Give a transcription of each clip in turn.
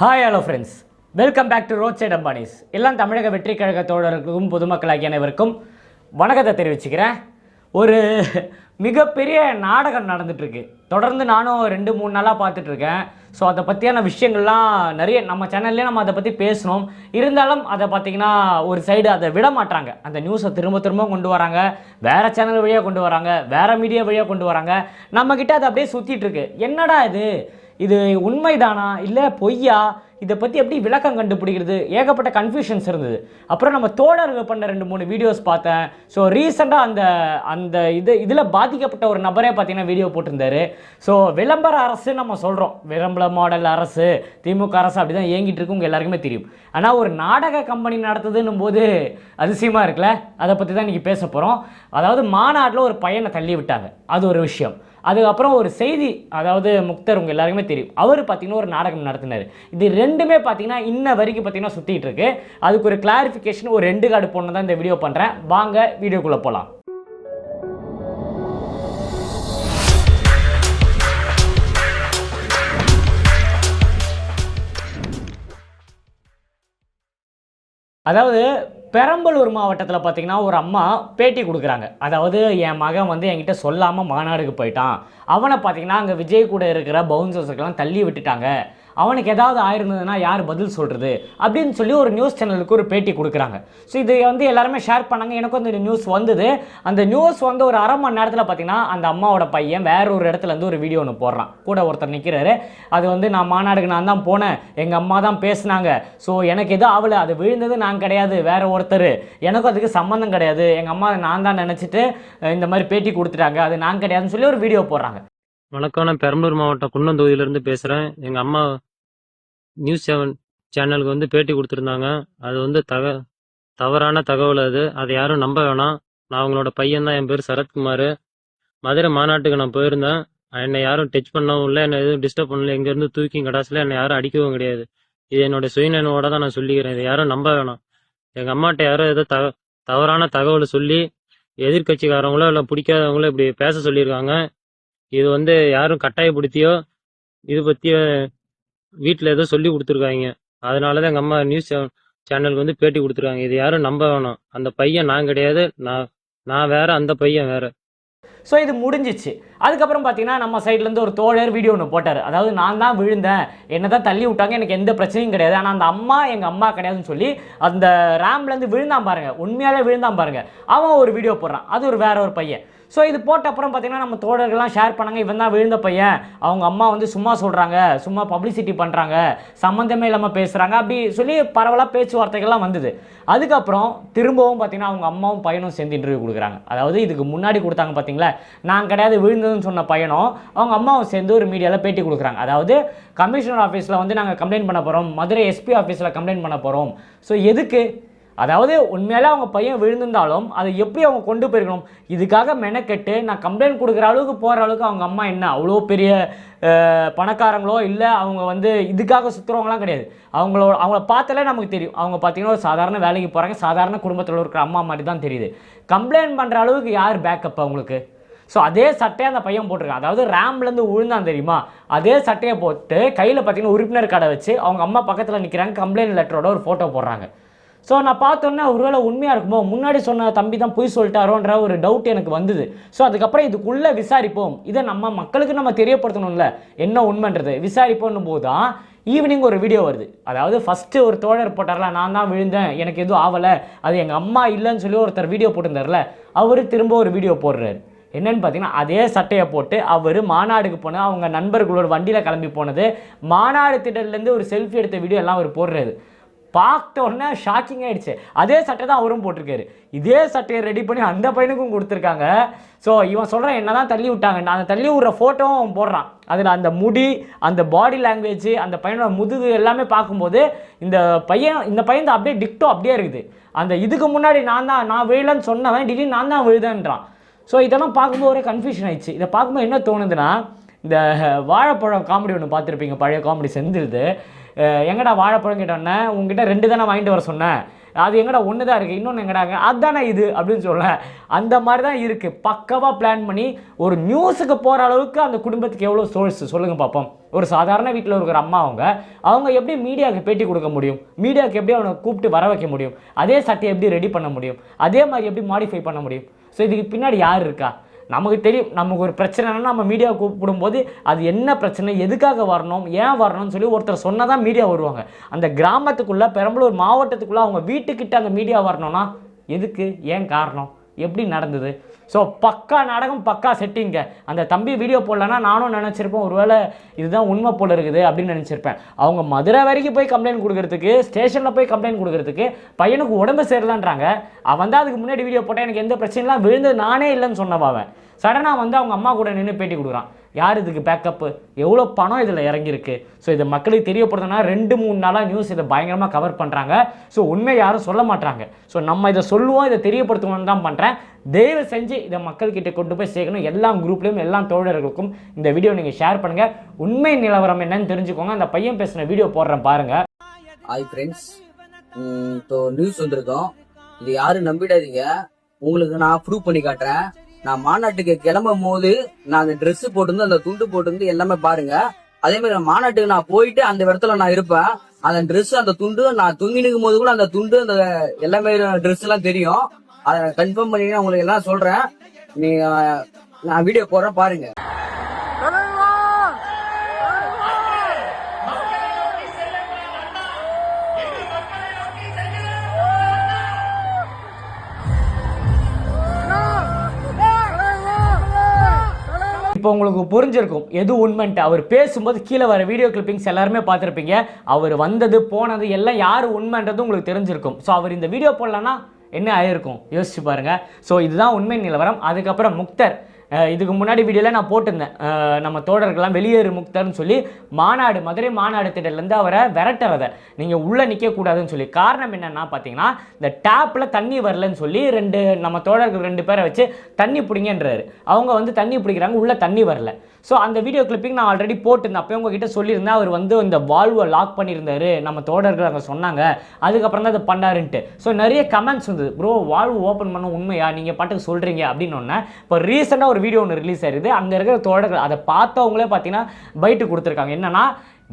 Hi hello friends welcome back to road side Ambanis எல்லாம் தமிழக வெற்றி கழக தோழர்களுக்கும் பொதுமக்களாகிய அனைவருக்கும் வணக்கத்தை தெரிவிச்சுக்கிறேன். ஒரு மிகப்பெரிய நாடகம் நடந்துட்டுருக்கு. தொடர்ந்து நானும் ரெண்டு மூணு நாளாக பார்த்துட்ருக்கேன் ஸோ அதை பற்றியான விஷயங்கள்லாம் நிறைய நம்ம சேனல்லே நம்ம அதை பற்றி பேசணும் இருந்தாலும் அதை பார்த்தீங்கன்னா ஒரு சைடு அதை விட மாட்டாங்க அந்த நியூஸை திரும்ப திரும்ப கொண்டு வராங்க. வேறு சேனல் வழியாக கொண்டு வராங்க. வேறு மீடியா வழியாக கொண்டு வராங்க. நம்மக்கிட்ட அதை அப்படியே சுற்றிட்டுருக்கு என்னடா இது? இது உண்மைதானா? இல்லை பொய்யா? இதை பற்றி எப்படி விளக்கம் கண்டுபிடிக்கிறது? ஏகப்பட்ட கன்ஃபியூஷன்ஸ் இருந்தது. அப்புறம் நம்ம தோழர்கள் பண்ண ரெண்டு மூணு வீடியோஸ் பார்த்தேன். ஸோ ரீசெண்டாக அந்த அந்த இது இதில் பாதிக்கப்பட்ட ஒரு நபரே பார்த்தீங்கன்னா வீடியோ போட்டிருந்தாரு. ஸோ விளம்பர அரசு நம்ம சொல்கிறோம் விளம்பர மாடல் அரசு திமுக அரசு அப்படி தான் இயங்கிட்டு இருக்கு. உங்கள் எல்லாருக்குமே தெரியும். ஆனால் ஒரு நாடக கம்பெனி நடத்துதுன்னும் போது அதிசயமாக இருக்குல்ல? அதை பற்றி தான் இன்றைக்கி பேச போகிறோம் அதாவது மாநாட்டில் ஒரு பையனை தள்ளி விட்டாங்க. அது ஒரு விஷயம். அதுக்கப்புறம் ஒரு செய்தி அதாவது முக்தர் உங்கள் எல்லாருக்குமே தெரியும். அவர் பார்த்தீங்கன்னா ஒரு நாடகம் நடத்தினார். இது ரெண்டுமே பார்த்தீங்கன்னா இன்ன வரைக்கும் பார்த்தீங்கன்னா சுற்றிட்டு இருக்கு. அதுக்கு ஒரு கிளாரிஃபிகேஷன் ஒரு ரெண்டு கார்டு போடணும் தான் இந்த வீடியோ பண்ணுறேன் வாங்க வீடியோக்குள்ளே போகலாம் அதாவது பெரம்பலூர் மாவட்டத்தில் பார்த்திங்கன்னா ஒரு அம்மா பேட்டி கொடுக்குறாங்க. அதாவது என் மகன் வந்து என்கிட்ட சொல்லாமல் மாநாடுக்கு போயிட்டான். அவனை பார்த்தீங்கன்னா அங்கே விஜய் கூட இருக்கிற பவுன்சர்ஸுக்கெல்லாம் தள்ளி விட்டுட்டாங்க. அவனுக்கு ஏதாவது ஆயிருந்ததுன்னா யார் பதில் சொல்கிறது அப்படின்னு சொல்லி ஒரு நியூஸ் சேனலுக்கு ஒரு பேட்டி கொடுக்குறாங்க. ஸோ இது வந்து எல்லாருமே ஷேர் பண்ணாங்க. எனக்கும் அந்த நியூஸ் வந்தது. அந்த நியூஸ் வந்து ஒரு அரை மணி நேரத்தில் பார்த்தீங்கன்னா அந்த அம்மாவோட பையன் வேற ஒரு இடத்துலருந்து ஒரு வீடியோ ஒன்று போடுறான். கூட ஒருத்தர் நிற்கிறாரு அது வந்து நான் மாநாடுக்கு நான் தான் போனேன். எங்கள் அம்மா தான் பேசுனாங்க. ஸோ எனக்கு எதுவும் ஆகலை அது விழுந்தது நான் கிடையாது. வேற ஒருத்தர். எனக்கும் அதுக்கு சம்மந்தம் கிடையாது. எங்கள் அம்மா நான் தான் நினச்சிட்டு இந்த மாதிரி பேட்டி கொடுத்துட்டாங்க. அது நான் கிடையாதுன்னு சொல்லி ஒரு வீடியோ போடுறாங்க. வணக்கம். நான் பெரம்பலூர் மாவட்டம் குன்னம் தொகுதியிலேருந்து பேசுகிறேன் எங்கள் அம்மா நியூஸ் செவன் சேனலுக்கு வந்து பேட்டி கொடுத்துருந்தாங்க. அது வந்து தக தவறான தகவல் அது. அதை யாரும் நம்ப வேணாம். நான் அவங்களோட பையன் தான். என் பேர் சரத்குமார். மதுரை மாநாட்டுக்கு நான் போயிருந்தேன். என்னை யாரும் டச் பண்ணவும் இல்லை. என்னை எதுவும் டிஸ்டர்ப் பண்ணல. எங்கேருந்து தூக்கி கடாசில் என்னை யாரும் அடிக்கவும் கிடையாது. இது என்னோட சுயநினைவோட தான் நான் சொல்லிக்கிறேன். இதை யாரும் நம்ப வேணாம். எங்கள் அம்மாட்ட யாரும் ஏதோ தக தவறான தகவலை சொல்லி எதிர்கட்சிக்காரங்களோ இல்லை பிடிக்காதவங்களோ இப்படி பேச சொல்லியிருக்காங்க. இது வந்து யாரும் கட்டாயப்படுத்தியோ இது பற்றி வீட்டில் ஏதோ சொல்லி கொடுத்துருக்காங்க. அதனால தான் எங்கள் அம்மா நியூஸ் சேனலுக்கு வந்து பேட்டி கொடுத்துருக்காங்க. இது யாரும் நம்ப வேணாம். அந்த பையன் நான் கிடையாது. நான் நான் வேற அந்த பையன் வேற. ஸோ இது முடிஞ்சிச்சு. அதுக்கப்புறம் பார்த்தீங்கன்னா நம்ம சைட்லேருந்து ஒரு தோழர் வீடியோ ஒன்று போட்டார். அதாவது நான் தான் விழுந்தேன். என்ன தான் தள்ளி விட்டாங்க எனக்கு எந்த பிரச்சனையும் கிடையாது. ஆனால் அந்த அம்மா எங்கள் அம்மா கிடையாதுன்னு சொல்லி அந்த ரேம்லேருந்து விழுந்தான் பாருங்கள் உண்மையாலே விழுந்தான் பாருங்கள் அவன் ஒரு வீடியோ போடுறான். அது ஒரு வேற ஒரு பையன். ஸோ இது போட்ட அப்புறம் பார்த்தீங்கன்னா நம்ம தோழர்கள்லாம் ஷேர் பண்ணாங்க. இவன் தான் விழுந்த பையன். அவங்க அம்மா வந்து சும்மா சொல்கிறாங்க சும்மா பப்ளிசிட்டி பண்ணுறாங்க சம்மந்தமே இல்லாமல் பேசுகிறாங்க அப்படி சொல்லி பரவலாக பேச்சுவார்த்தைகள்லாம் வந்தது. அதுக்கப்புறம் திரும்பவும் பார்த்தீங்கன்னா அவங்க அம்மாவும் பையனும் சேர்ந்து இன்டர்வியூ கொடுக்குறாங்க. அதாவது இதுக்கு முன்னாடி கொடுத்தாங்க பார்த்தீங்களா நான் கிடையாது விழுந்ததுன்னு சொன்ன பையனும் அவங்க அம்மாவும் சேர்ந்து ஒரு மீடியாவில் பேட்டி கொடுக்குறாங்க. அதாவது கமிஷனர் ஆஃபீஸில் வந்து நாங்கள் கம்ப்ளைண்ட் பண்ண போகிறோம் மதுரை எஸ்பி ஆஃபீஸில் கம்ப்ளைண்ட் பண்ண போகிறோம் ஸோ எதுக்கு? அதாவது உண்மையாலே அவங்க பையன் விழுந்திருந்தாலும் அதை எப்படி அவங்க கொண்டு போயிருக்கணும்? இதுக்காக மெனக்கெட்டு நான் கம்ப்ளைண்ட் கொடுக்குற அளவுக்கு போகிற அளவுக்கு அவங்க அம்மா என்ன அவ்வளோ பெரிய பணக்காரங்களோ இல்லை அவங்க வந்து இதுக்காக சுற்றுறவங்களாம் கிடையாது. அவங்களோட அவங்கள பார்த்தாலே நமக்கு தெரியும். அவங்க பார்த்தீங்கன்னா ஒரு சாதாரண வேலைக்கு போகிறாங்க சாதாரண குடும்பத்தில் இருக்கிற அம்மா மாதிரி தான் தெரியுது. கம்ப்ளைண்ட் பண்ணுற அளவுக்கு யார் பேக்கப் அவங்களுக்கு ஸோ அதே சட்டையை அந்த பையன் போட்டிருக்கான். அதாவது ரேம்லேருந்து விழுந்தான் தெரியுமா? அதே சட்டையை போட்டு கையில் பார்த்தீங்கன்னா உறுப்பினர் கடை வச்சு அவங்க அம்மா பக்கத்தில் நிற்கிறாங்க கம்ப்ளைண்ட் லெட்டரோட ஒரு ஃபோட்டோ போடுறாங்க. ஸோ நான் பார்த்தோன்னே ஒருவேளை உண்மையாக இருக்குமோ? முன்னாடி சொன்ன தம்பி தான் பொய் சொல்லிட்டாரோன்ற ஒரு டவுட் எனக்கு வந்தது. ஸோ அதுக்கப்புறம் இதுக்குள்ளே விசாரிப்போம். இதை நம்ம மக்களுக்கு நம்ம தெரியப்படுத்தணும்ல. என்ன உண்மைன்றது? விசாரிப்போம் போது தான் ஈவினிங் ஒரு வீடியோ வருது. அதாவது ஃபஸ்ட்டு ஒரு தோழர் போட்டார்ல நான் தான் விழுந்தேன் எனக்கு எதுவும் ஆகலை அது எங்கள் அம்மா இல்லைன்னு சொல்லி ஒருத்தர் வீடியோ போட்டிருந்தார்ல அவர் திரும்ப ஒரு வீடியோ போடுறாரு. என்னென்னு பார்த்தீங்கன்னா அதே சட்டையை போட்டு அவர் மாநாடுக்கு போனது அவங்க நண்பர்களோட வண்டியில் கிளம்பி போனது மாநாடு திடல்லேருந்து ஒரு செல்ஃபி எடுத்த வீடியோ எல்லாம் அவர் போடுறாரு. பார்த்த உடனே ஷாக்கிங் ஆகிடுச்சு அதே சட்டை தான் அவரும் போட்டிருக்காரு. இதே சட்டையை ரெடி பண்ணி அந்த பையனுக்கும் கொடுத்துருக்காங்க. ஸோ இவன் சொல்கிறான் என்ன தான் தள்ளி விட்டாங்க. நான் அந்த தள்ளி விடுற ஃபோட்டோவும் அவன் போடுறான். அதில் அந்த முடி அந்த பாடி லாங்குவேஜ் அந்த பையனோட முதுகு எல்லாமே பார்க்கும்போது இந்த பையன் இந்த பையன் தான் அப்படியே டிக்டோ அப்படியே இருக்குது. அந்த இதுக்கு முன்னாடி நான் தான் நான் விழுலன்னு சொன்னவன் திடீர்னு நான் தான் விழுதேன்றான். ஸோ இதெல்லாம் பார்க்கும்போது ஒரே கன்ஃபியூஷன் ஆயிடுச்சு. இதை பார்க்கும்போது என்ன தோணுதுன்னா இந்த வாழைப்பழம் காமெடி ஒன்று பார்த்துருப்பீங்க பழைய காமெடி செந்தில்து. எங்கடா வாழைப்பழம் கேட்டோன்னே உங்ககிட்ட ரெண்டு தானே வாங்கிட்டு வர சொன்னேன். அது எங்கடா ஒன்று தான் இருக்குது இன்னொன்று எங்கடாங்க அதுதானே இது அப்படின்னு சொல்ல. அந்த மாதிரி தான் இருக்குது பக்கவாக பிளான் பண்ணி ஒரு நியூஸுக்கு போகிற அளவுக்கு அந்த குடும்பத்துக்கு எவ்வளோ சோர்ஸ் சொல்லுங்கள் பார்ப்போம் ஒரு சாதாரண வீட்டில் இருக்கிற அம்மா அவங்க அவங்க எப்படி மீடியாவுக்கு பேட்டி கொடுக்க முடியும்? மீடியாவுக்கு எப்படி அவனை கூப்பிட்டு வர வைக்க முடியும்? அதே சட்டையை எப்படி ரெடி பண்ண முடியும்? அதே மாதிரி எப்படி மாடிஃபை பண்ண முடியும்? ஸோ இதுக்கு பின்னாடி யார் இருக்கா? நமக்கு தெரியும் நமக்கு ஒரு பிரச்சனைனா நம்ம மீடியா கூப்பிடும்போது அது என்ன பிரச்சனை எதுக்காக வரணும் ஏன் வரணும்னு சொல்லி ஒருத்தர் சொன்னால் தான் மீடியா வருவாங்க. அந்த கிராமத்துக்குள்ளே பெரம்பலூர் மாவட்டத்துக்குள்ளே அவங்க வீட்டுக்கிட்ட அந்த மீடியா வரணும்னா எதுக்கு? ஏன் காரணம்? எப்படி நடந்தது? ஸோ பக்கா நாடகம் பக்கா செட்டிங்க அந்த தம்பி வீடியோ போடலன்னா நானும் நினச்சிருப்பேன் ஒருவேளை இதுதான் உண்மை போல இருக்குது அப்படின்னு நினச்சிருப்பேன். அவங்க மதுரை வரைக்கும் போய் கம்ப்ளைண்ட் கொடுக்கறதுக்கு ஸ்டேஷனில் போய் கம்ப்ளைண்ட் கொடுக்கறதுக்கு பையனுக்கு உடம்பு சேரலான்றாங்க அவன் தான் அதுக்கு முன்னாடி வீடியோ போட்டேன் எனக்கு எந்த பிரச்சனைலாம் விழுந்து நானே இல்லைன்னு சொன்னவன் சடனாக வந்து அவங்க அம்மா கூட நின்று பேட்டி கொடுக்குறான். யார் இதுக்கு பேக்கப்பு எவ்வளோ பணம் இதில் இறங்கியிருக்கு? ஸோ இதை மக்களுக்கு தெரியப்படுதுன்னா ரெண்டு மூணு நாளாக நியூஸ் இதை பயங்கரமாக கவர் பண்ணுறாங்க ஸோ உண்மை யாரும் சொல்ல மாட்டாங்க ஸோ நம்ம இதை சொல்லுவோம் இதை தெரியப்படுத்துவோம்னு தான் பண்ணுறேன் தயவு செஞ்சு இதை மக்கள்கிட்ட கொண்டு போய் சேர்க்கணும். எல்லா குரூப்லேயும் எல்லா தோழர்களுக்கும் இந்த வீடியோ நீங்கள் ஷேர் பண்ணுங்கள் உண்மை நிலவரம் என்னன்னு தெரிஞ்சுக்கோங்க. அந்த பையன் பேசின வீடியோ போடுறேன் பாருங்கள் ஹாய் ஃப்ரெண்ட்ஸ் இப்போ நியூஸ் வந்திருக்கோம். இது யாரும் நம்பிடாதீங்க. உங்களுக்கு நான் ப்ரூவ் பண்ணி காட்டுறேன். நான் மாநாட்டுக்கு கிளம்பும் போது நான் அந்த ட்ரெஸ் போட்டிருந்து அந்த துண்டு போட்டிருந்து எல்லாமே பாருங்க. அதே மாதிரி மாநாட்டுக்கு நான் போயிட்டு அந்த இடத்துல நான் இருப்பேன். அந்த ட்ரெஸ் அந்த துண்டு நான் தூங்கி நிற்கும் போது கூட அந்த துண்டு அந்த எல்லாமே ட்ரெஸ் எல்லாம் தெரியும். அதை கன்ஃபார்ம் பண்ணி உங்களுக்கு எல்லாம் சொல்றேன். நீங்க நான் வீடியோ போடுறேன் பாருங்க. உங்களுக்கு புரிஞ்சிருக்கும் எது உண்மைன்ட்டு. அவர் பேசும்போது கீழே வர வீடியோ கிளிப்பிங்ஸ் எல்லாருமே பார்த்துருப்பீங்க. அவர் வந்தது போனது எல்லாம் யார் உண்மைன்றது உங்களுக்கு தெரிஞ்சிருக்கும். ஸோ அவர் இந்த வீடியோ போடலன்னா என்ன ஆயிருக்கும்? யோசிச்சு பாருங்க. ஸோ இதுதான் உண்மை நிலவரம். அதுக்கப்புறம் முக்தர். இதுக்கு முன்னாடி வீடியோவில் நான் போட்டிருந்தேன். நம்ம தோழர்கள்லாம் வெளியேறு முக்தர்னு சொல்லி மாநாடு மதுரை மாநாடு திட்டத்துலேருந்து அவரை விரட்டுறதை நீங்கள் உள்ளே நிற்கக்கூடாதுன்னு சொல்லி. காரணம் என்னென்னா பார்த்தீங்கன்னா இந்த டேப்பில் தண்ணி வரலன்னு சொல்லி ரெண்டு நம்ம தோழர்கள் ரெண்டு பேரை வச்சு தண்ணி பிடிங்கன்றாரு. அவங்க வந்து தண்ணி பிடிக்கிறாங்க உள்ளே தண்ணி வரல. ஸோ அந்த வீடியோ கிளிப்பிங் நான் ஆல்ரெடி போட்டிருந்தேன். அப்போ உங்ககிட்ட சொல்லியிருந்தேன் அவர் வந்து இந்த வால்வை லாக் பண்ணியிருந்தாரு. நம்ம தோழர்கள் அங்கே சொன்னாங்க. அதுக்கப்புறம் தான் அதை பண்ணாருன்ட்டு. ஸோ நிறைய கமெண்ட்ஸ் வந்தது. ப்ரோ வால்வு ஓப்பன் பண்ண உண்மையா? நீங்கள் பாட்டுக்கு சொல்கிறீங்க அப்படின்னு ஒன்று இப்போ ரீசெண்டாக ஒரு வீடியோ ஒன்று ரிலீஸ் ஆயிருது. அங்கே இருக்கிற தோழர்கள் அதை பார்த்தவங்களே பார்த்தீங்கன்னா பைட்டு கொடுத்துருக்காங்க. என்னன்னா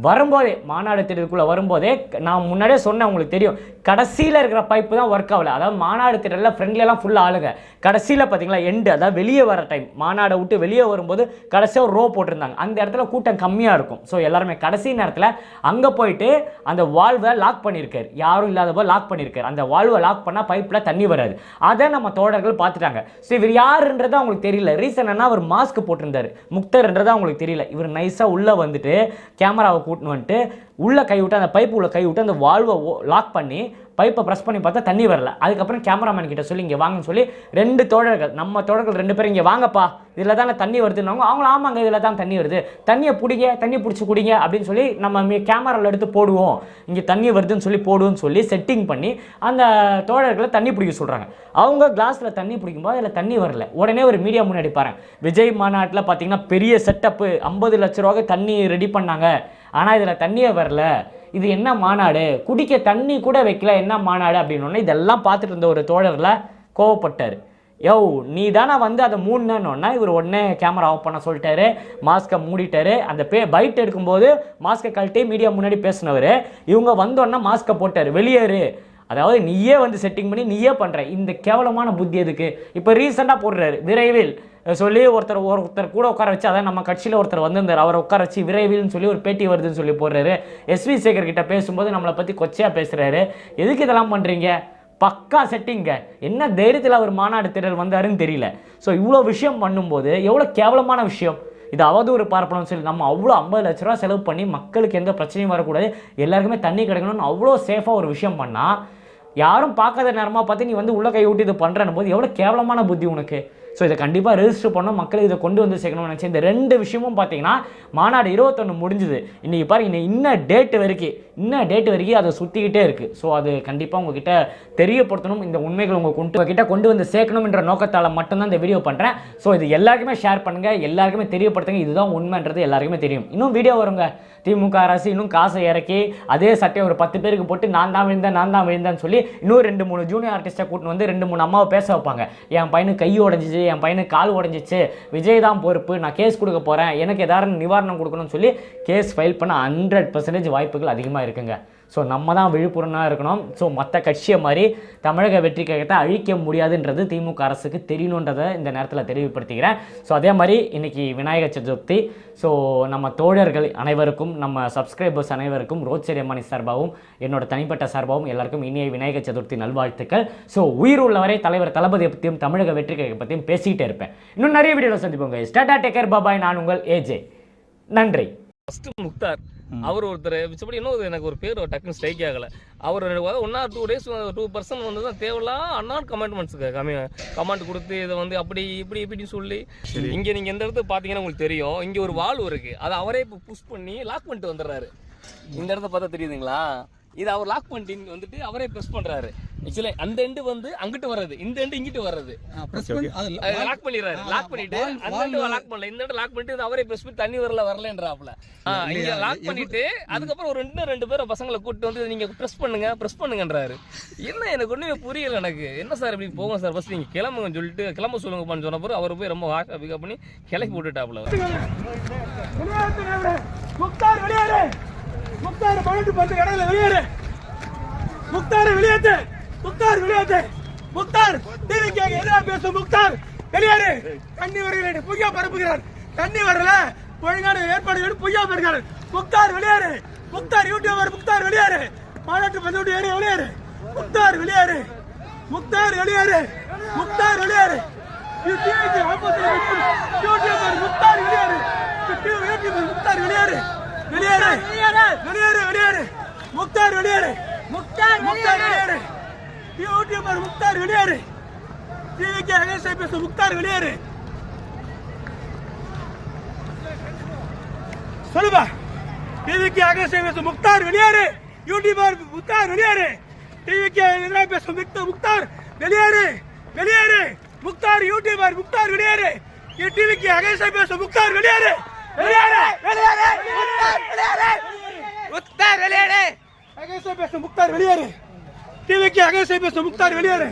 வரும்போதே மாநாடு திட்டத்துக்குள்ளே வரும்போதே நான் முன்னாடியே சொன்னேன் உங்களுக்கு தெரியும். கடைசியில் இருக்கிற பைப்பு தான் ஒர்க் ஆகல. அதாவது மாநாடு திட்டத்தில் ஃப்ரெண்ட்லலாம் ஃபுல்லாக ஆளுங்க. கடைசியில் பார்த்தீங்களா எண்டு அதாவது வெளியே வர டைம் மாநாடை விட்டு வெளியே வரும்போது கடைசியாக ஒரு ரோ போட்டிருந்தாங்க. அந்த இடத்துல கூட்டம் கம்மியாக இருக்கும். ஸோ எல்லாருமே கடைசி நேரத்தில் அங்கே போயிட்டு அந்த வால்வை லாக் பண்ணியிருக்காரு. யாரும் இல்லாதப்போ லாக் பண்ணியிருக்காரு. அந்த வால்வை லாக் பண்ணால் பைப்பில் தண்ணி வராது. அதை நம்ம தோழர்கள் பார்த்துட்டாங்க. ஸோ இவர் யாருன்றது அவங்களுக்கு தெரியல. ரீசன் என்ன அவர் மாஸ்க் போட்டிருந்தார். முக்தர்ன்றது அவங்களுக்கு தெரியல. இவர் நைஸாக உள்ளே வந்துட்டு கேமராவை கூட்டின்னு வந்துட்டு உள்ளே கை விட்டு அந்த பைப்பு உள்ள கை விட்டு அந்த வால்வை லாக் பண்ணி பைப்பை ப்ரெஸ் பண்ணி பார்த்தா தண்ணி வரல. அதுக்கப்புறம் கேமராமேன் கிட்ட சொல்லி இங்கே வாங்கன்னு சொல்லி ரெண்டு தோழர்கள் நம்ம தோழர்கள் ரெண்டு பேரும் இங்கே வாங்கப்பா. இதில் தானே தண்ணி வருதுன்னு அவங்களும் ஆமாங்க இதில் தான் தண்ணி வருது. தண்ணியை பிடிங்க தண்ணி பிடிச்சி குடிங்க அப்படின்னு சொல்லி நம்ம கேமராவில் எடுத்து போடுவோம். இங்கே தண்ணி வருதுன்னு சொல்லி போடுவோம்னு சொல்லி செட்டிங் பண்ணி அந்த தோழர்களை தண்ணி பிடிக்க சொல்கிறாங்க அவங்க கிளாஸில் தண்ணி பிடிக்கும்போது அதில் தண்ணி வரல. உடனே ஒரு மீடியா முன்னாடி பாருங்க. விஜய் மாநாட்டில் பார்த்தீங்கன்னா பெரிய செட்டப்பு ஐம்பது லட்ச ரூபாய்க்கு தண்ணி ரெடி பண்ணாங்க. ஆனால் இதில் தண்ணியே வரல. இது என்ன மாநாடு? குடிக்க தண்ணி கூட வைக்கல என்ன மாநாடு அப்படின்னு இதெல்லாம் பார்த்துட்டு இருந்த ஒரு தோழரில் கோவப்பட்டார். யோ நீ தானே வந்து அதை மூணுனோன்னா இவர் உடனே கேமரா ஆஃப் பண்ண சொல்லிட்டாரு. மாஸ்க்கை மூடிட்டாரு. அந்த பே பைட் எடுக்கும்போது மாஸ்க்கை கழட்டி மீடியா முன்னாடி பேசினவர். இவங்க வந்தோடனே மாஸ்க்கை போட்டார். வெளியேறு. அதாவது நீயே வந்து செட்டிங் பண்ணி நீயே பண்ணுற இந்த கேவலமான புத்தி எதுக்கு? இப்போ ரீசெண்டாக போடுறாரு விரைவில். சொல்லி ஒருத்தர் ஒருத்தர் கூட உட்கார வச்சு அதான் நம்ம கட்சியில் ஒருத்தர் வந்திருந்தார். அவரை உட்கார வச்சு விரைவில்னு சொல்லி ஒரு பேட்டி வருதுன்னு சொல்லி போடுறாரு. எஸ்வி சேகர் கிட்ட பேசும்போது நம்மளை பற்றி கொச்சையாக பேசுகிறாரு எதுக்கு இதெல்லாம் பண்ணுறீங்க பக்கா செட்டிங்க என்ன தைரியத்தில் அவர் மாநாடு திடல் வந்தாருன்னு தெரியல. ஸோ இவ்வளோ விஷயம் பண்ணும்போது எவ்வளோ கேவலமான விஷயம்? இது அவதூறு பார்ப்பணும்னு சொல்லி நம்ம அவ்வளோ ஐம்பது லட்ச ரூபா செலவு பண்ணி மக்களுக்கு எந்த பிரச்சனையும் வரக்கூடாது. எல்லாருக்குமே தண்ணி கிடைக்கணும்னு அவ்வளோ சேஃபாக ஒரு விஷயம் பண்ணால் யாரும் பார்க்காத நேரமாக பார்த்து நீ வந்து உள்ள கை ஊட்டி இது பண்ணுறன்னு போது எவ்வளோ கேவலமான புத்தி உனக்கு. ஸோ இதை கண்டிப்பாக ரெஜிஸ்டர் பண்ணோம் மக்கள் இதை கொண்டு வந்து சேர்க்கணும்னு நினச்சேன். இந்த ரெண்டு விஷயமும் பார்த்தீங்கன்னா மாநாடு இருபத்தொன்று முடிஞ்சுது. இன்றைக்கி பாருங்க இன்னும் இன்னும் டேட்டு வரைக்கும் இன்னும் டேட்டு வரைக்கும் அதை சுற்றிக்கிட்டே இருக்குது ஸோ அது கண்டிப்பாக உங்ககிட்ட தெரியப்படுத்தணும். இந்த உண்மைகள் உங்கள் கொண்டு உங்ககிட்ட கொண்டு வந்து சேர்க்கணும்ன்ற நோக்கத்தால் மட்டும்தான் இந்த வீடியோ பண்ணுறேன் ஸோ இது எல்லாருக்குமே ஷேர் பண்ணுங்கள் எல்லாருக்குமே தெரியப்படுத்துங்க. இதுதான் உண்மைன்றது எல்லாருக்குமே தெரியும். இன்னும் வீடியோ வருங்க. திமுக அரசு இன்னும் காசை இறக்கி அதே சட்டையை ஒரு பத்து பேருக்கு போட்டு நான் தான் விழுந்தேன் நான் தான் விழுந்தேன்னு சொல்லி இன்னும் ரெண்டு மூணு ஜூனியர் ஆர்டிஸ்ட்டை கூட்டின்னு வந்து ரெண்டு மூணு அம்மாவை பேச வைப்பாங்க. என் பையனுக்கு கை உடஞ்சிச்சு என் பையனுக்கு கால் உடஞ்சிச்சு. விஜய் தான் பொறுப்பு. நான் கேஸ் கொடுக்க போகிறேன் எனக்கு ஏதாவது நிவாரணம் கொடுக்கணும்னு சொல்லி கேஸ் ஃபைல் பண்ண ஹண்ட்ரட் பர்சன்டேஜ் வாய்ப்புகள் அதிகமாக இருக்குங்க. ஸோ நம்ம தான் விழுப்புரனாக இருக்கணும். ஸோ மற்ற கட்சியை மாதிரி தமிழக வெற்றி கழகத்தை அழிக்க முடியாதுன்றது திமுக அரசுக்கு தெரியணுன்றதை இந்த நேரத்தில் தெளிவுபடுத்திக்கிறேன். ஸோ அதே மாதிரி இன்னைக்கு விநாயகர் சதுர்த்தி. ஸோ நம்ம தோழர்கள் அனைவருக்கும் நம்ம சப்ஸ்கிரைபர்ஸ் அனைவருக்கும் ரோட் அம்மானி சார்பாகவும் என்னோட தனிப்பட்ட சார்பாகவும் எல்லாருக்கும் இனிய விநாயகர் சதுர்த்தி நல்வாழ்த்துக்கள். ஸோ உயிர் உள்ளவரை தலைவர் தளபதியை பற்றியும் தமிழக வெற்றி கழக பற்றியும் பேசிக்கிட்டே இருப்பேன். இன்னும் நிறைய வீடியோவில் சந்திப்போங்க ஸ்டாட்டா டேக்கர் பாபாய் நான் உங்கள் ஏஜே நன்றி. ஃபர்ஸ்ட் முக்தார். அவர் ஒருத்தர் மிச்சப்படி இன்னும் எனக்கு ஒரு பேர் டக்குன்னு ஸ்ட்ரைக் ஆகல. அவர் one or two days two percent வந்து தான் தேவையில்லாம் அன்னார் கமெண்ட்மெண்ட்ஸுக்கு கம்மி கமெண்ட் கொடுத்து இதை வந்து அப்படி இப்படி இப்படின்னு சொல்லி இங்க நீங்க எந்த இடத்துல பாத்தீங்கன்னா உங்களுக்கு தெரியும். இங்க ஒரு வால் இருக்கு. அதை அவரே இப்போ புஷ் பண்ணி லாக் பண்ணிட்டு வந்துடுறாரு. இந்த இடத்த பார்த்தா தெரியுதுங்களா? இது அவர் லாக் பண்ணிட்டு வந்துட்டு அவரே ப்ரெஸ் பண்றாரு. ஆக்சுவலி அந்த எண்டு வந்து அங்கிட்டு வர்றது. இந்த எண்டு இங்கிட்டு வர்றது. லாக் பண்ணிடுறாரு. லாக் பண்ணிட்டு அந்த எண்டு லாக் பண்ணல. இந்த எண்டு லாக் பண்ணிட்டு அவரே பிரஸ் பண்ணி தண்ணி வரல வரலன்றாப்ல இங்க லாக் பண்ணிட்டு அதுக்கப்புறம் ஒரு ரெண்டு ரெண்டு பேரை பசங்களை கூட்டிட்டு வந்து நீங்க பிரஸ் பண்ணுங்க பிரஸ் பண்ணுங்கன்றாரு. என்ன எனக்கு ஒண்ணுமே புரியல எனக்கு. என்ன சார் இப்படி போங்க சார்? ஃபர்ஸ்ட் நீங்க கிளம்புங்கன்னு சொல்லிட்டு கிளம்ப சொல்லுங்கப்பான்னு சொன்ன பிறகு அவர் போய் ரொம்ப ஹாஷா பிக்கப் பண்ணி கிளப்பி முக்தார் வெளியேறு. முக்தார் பன்னெண்டு பத்து கடையில் வெளியேறு. முக்தார் வெளியேத்து. முக்தார் வெளியேத்து. முக்தார் டிவிக்கு எதிராக பேசும் முக்தார் வெளியேறு. தண்ணி வருகிறேன் பொய்யா பரப்புகிறார். தண்ணி வரல. ஒழுங்கான ஏற்பாடுகள் பொய்யா பெறுகிறார் முக்தார் வெளியேறு. முக்தார் யூடியூபர் முக்தார் வெளியேறு. மாநாட்டு பந்து ஏறி வெளியேறு. முக்தார் வெளியேறு. முக்தார் வெளியேறு. முக்தார் வெளியேறு இது டிவிக்கு ஆப்போசிட்ல நிற்கும் யூடியூபர் முக்தார் வெளியேறு இது யூடியூபர் முக்தார் வெளியேறு. வெளியேறு. வெளியேறு முக்தார் வெளியேறு. முக்தார் முக்தார் வெளியேறு. யூடியூபர் முக்தார் வெளியேறு. டிவிக்கு அகேஷை பேசும் முக்தார் வெளியேறு. சொல்லுப்பா. டிவிக்கு அகேஷை பேசும் முக்தார் வெளியேறு. யூடியூபர் முக்தார் வெளியேறு. டிவிக்கு எதிராக பேசும் முக்தார் முக்தார் வெளியேறு. வெளியேறு. முக்தார் யூடியூபர் முக்தார் வெளியேறு. டிவிக்கு அகேஷை பேசும் முக்தார் வெளியேறு. வெளியேறு வெளியேறு முக்தார் வெளியேறு. முக்தார் வெளியேறு. அகேஷை பேசும் முக்தார் வெளியேறு. டிவிக்கு அகேஷை பேசும் முக்தார் வெளியேறு.